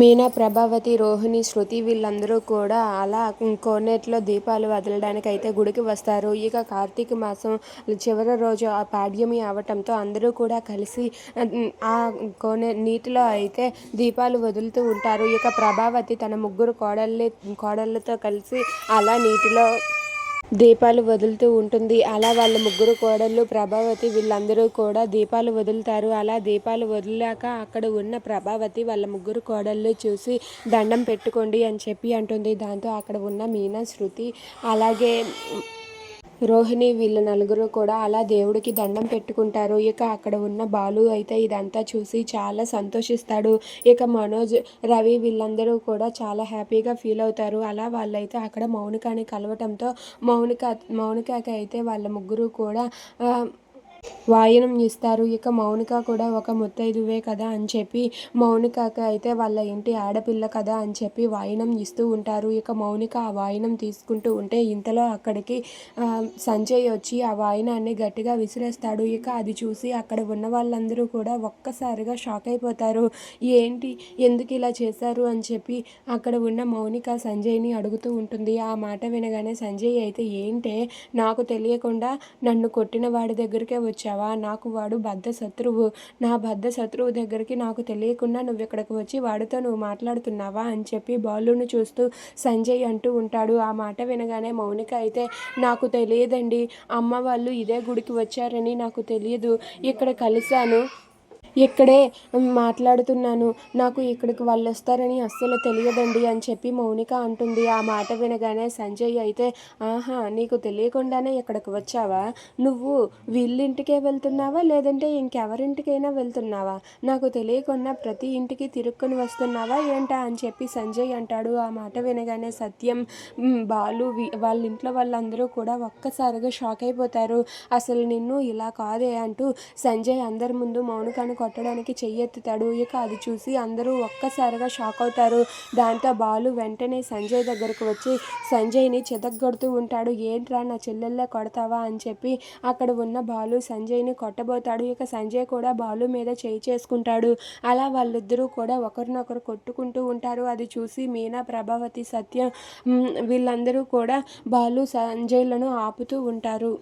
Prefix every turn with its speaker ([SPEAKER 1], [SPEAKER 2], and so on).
[SPEAKER 1] మీనా ప్రభావతి రోహిణి శృతి వీళ్ళందరూ కూడా అలా కోనేట్లో దీపాలు వదలడానికి అయితే గుడికి వస్తారు. ఇక కార్తీక మాసం చివరి రోజు ఆ పాడ్యమి అవటంతో అందరూ కూడా కలిసి ఆ కోనే నీటిలో అయితే దీపాలు వదులుతూ ఉంటారు. ఇక ప్రభావతి తన ముగ్గురు కోడళ్ళి కోడళ్ళతో కలిసి అలా నీటిలో దీపాలు వదులుతూ ఉంటుంది. అలా వాళ్ళ ముగ్గురు కోడళ్ళు ప్రభావతి వీళ్ళందరూ కూడా దీపాలు వదులుతారు. అలా దీపాలు వదిలాక అక్కడ ఉన్న ప్రభావతి వాళ్ళ ముగ్గురు కోడళ్ళు చూసి దండం పెట్టుకోండి అని చెప్పి అంటుంది. దాంతో అక్కడ ఉన్న మీనా శృతి అలాగే రోహిణి వీళ్ళ నలుగురు కూడా అలా దేవుడికి దండం పెట్టుకుంటారు. ఇక అక్కడ ఉన్న బాలు అయితే ఇదంతా చూసి చాలా సంతోషిస్తాడు. ఇక మనోజ్ రవి వీళ్ళందరూ కూడా చాలా హ్యాపీగా ఫీల్ అవుతారు. అలా వాళ్ళైతే అక్కడ మౌనికాని కలవటంతో మౌనిక మౌనికకి అయితే వాళ్ళ ముగ్గురు కూడా వాయనం ఇస్తారు ఇక మౌనిక కూడా ఒక ముత్తైదువే కదా అని చెప్పి మౌనికకి అయితే వాళ్ళ ఇంటి ఆడపిల్ల కదా అని చెప్పి వాయనం ఇస్తూ ఉంటారు. ఇక మౌనిక ఆ వాయనం తీసుకుంటూ ఉంటే ఇంతలో అక్కడికి సంజయ్ వచ్చి ఆ వాయనాన్ని గట్టిగా విసిరేస్తాడు. ఇక అది చూసి అక్కడ ఉన్న వాళ్ళందరూ కూడా ఒక్కసారిగా షాక్ అయిపోతారు. ఏంటి? ఎందుకు ఇలా చేశారు? అని చెప్పి అక్కడ ఉన్న మౌనిక సంజయ్ని అడుగుతూ ఉంటుంది. ఆ మాట వినగానే సంజయ్ అయితే ఏంటే? నాకు తెలియకుండా నన్ను కొట్టిన వాడి దగ్గరికే వచ్చావా? నాకు వాడు బద్ధ శత్రువు. నా బద్ధ శత్రువు దగ్గరికి నాకు తెలియకుండా నువ్వు ఇక్కడికి వచ్చి వాడితో నువ్వు మాట్లాడుతున్నావా? అని చెప్పి బాలుని చూస్తూ సంజయ్ అంటూ ఉంటాడు. ఆ మాట వినగానే మౌనిక అయితే నాకు తెలియదండి. అమ్మ వాళ్ళు ఇదే గుడికి వచ్చారని నాకు తెలియదు. ఇక్కడ కలిశాను. ఇక్కడే మాట్లాడుతున్నాను. నాకు ఇక్కడికి వాళ్ళు వస్తారని అస్సలు తెలియదండి అని చెప్పి మౌనిక అంటుంది. ఆ మాట వినగానే సంజయ్ అయితే ఆహా నీకు తెలియకుండానే ఇక్కడికి వచ్చావా? నువ్వు వీళ్ళింటికే వెళ్తున్నావా? లేదంటే ఇంకెవరింటికైనా వెళ్తున్నావా? నాకు తెలియకుండా ప్రతి ఇంటికి తిరుక్కొని వస్తున్నావా ఏంటా? అని చెప్పి సంజయ్ అంటాడు. ఆ మాట వినగానే సత్యం బాలు వాళ్ళ ఇంట్లో వాళ్ళందరూ కూడా ఒక్కసారిగా షాక్ అయిపోతారు. అసలు నిన్ను ఇలా కాదే అంటూ సంజయ్ అందరి ముందు మౌనికను కొట్టడానికి చెయ్యెత్తుతాడు. ఇక అది చూసి అందరూ ఒక్కసారిగా షాక్ అవుతారు. దాంతో బాలు వెంటనే సంజయ్ దగ్గరకు వచ్చి సంజయ్ని చెదగొడుతూ ఉంటాడు. ఏంట్రా నా చెల్లెల్లే కొడతావా? అని చెప్పి అక్కడ ఉన్న బాలు సంజయ్ని కొట్టబోతాడు. ఇక సంజయ్ కూడా బాలు మీద చేయి చేసుకుంటాడు. అలా వాళ్ళిద్దరూ కూడా ఒకరినొకరు కొట్టుకుంటూ ఉంటారు. అది చూసి మీనా ప్రభావతి సత్యం వీళ్ళందరూ కూడా బాలు సంజయ్లను ఆపుతూ ఉంటారు.